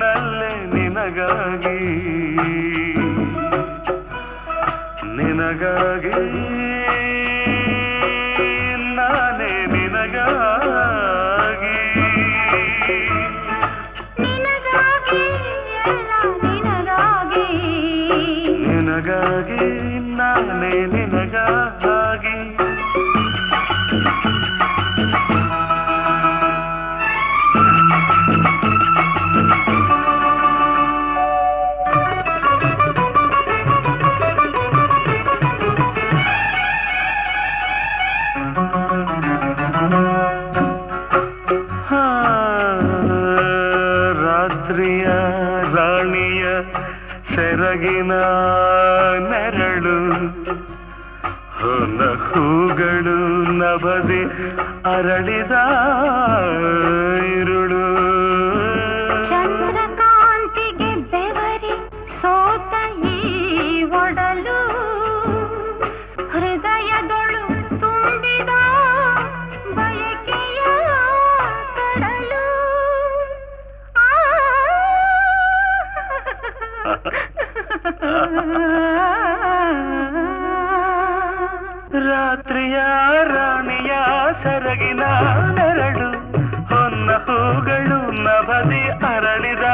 ನಲ್ಲೆ ನಿನಗಾಗಿ ನಿನಗಾಗಿ ನಾನೇ ನಿನಗಾಗಿ ನಿನಗಾಗಿ ಎಲ್ಲ ನಿನಗಾಗಿ ನಿನಗಾಗಿ ನಾನೇ ನಿನಗಾಗಿ ಸೆರಗಿನ ನೆರಳು ಹೂಗಳು ನಭದಿ ಅರಳಿದ ಇರುಳು. ರಾತ್ರಿಯ ರಾಣಿಯ ಸೆರಗಿನ ನೆರಳು ಹೊನ್ನ ಹೂಗಳು ನಭದಿ ಅರಳಿದ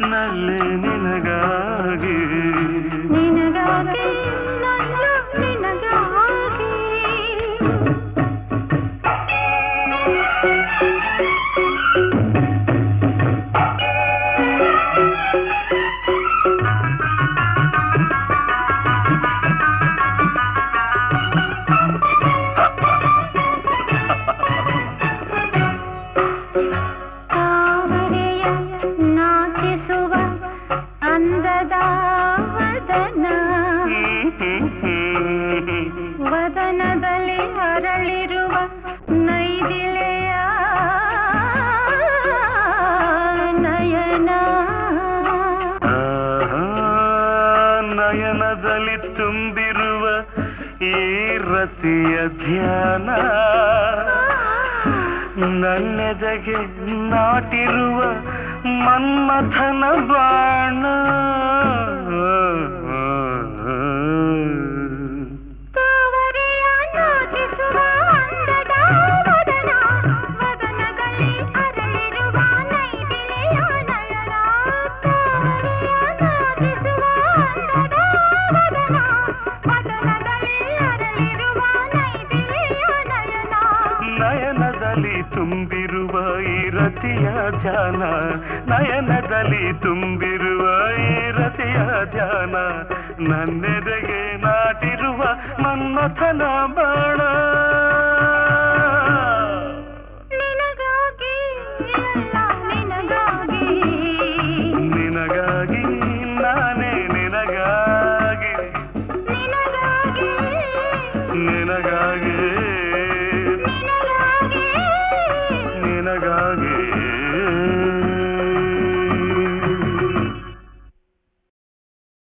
ನಲ್ಲೆ ನಿನಗಾಗಿ. ನಿನಗಾಗಿ ನಿನಗಾಗಿ. ನಯನದಲ್ಲಿ ತುಂಬಿರುವ ಈ ರತಿಯ ಧ್ಯಾನ. ನನ್ನೆದೆಗೆ ನಾಟಿರುವ ಮನ್ಮಥನ ಬಾಣ ರತಿಯ ಧ್ಯಾನ ನಯನದಲ್ಲಿ ತುಂಬಿರುವ ಈ ರತಿಯ ಧ್ಯಾನ ನನ್ನೆದೆಗೆ ನಾಟಿರುವ ಮನ್ಮಥನ ಬಾಣ. ನಿನಗಾಗಿ. ನಿನಗಾಗಿ.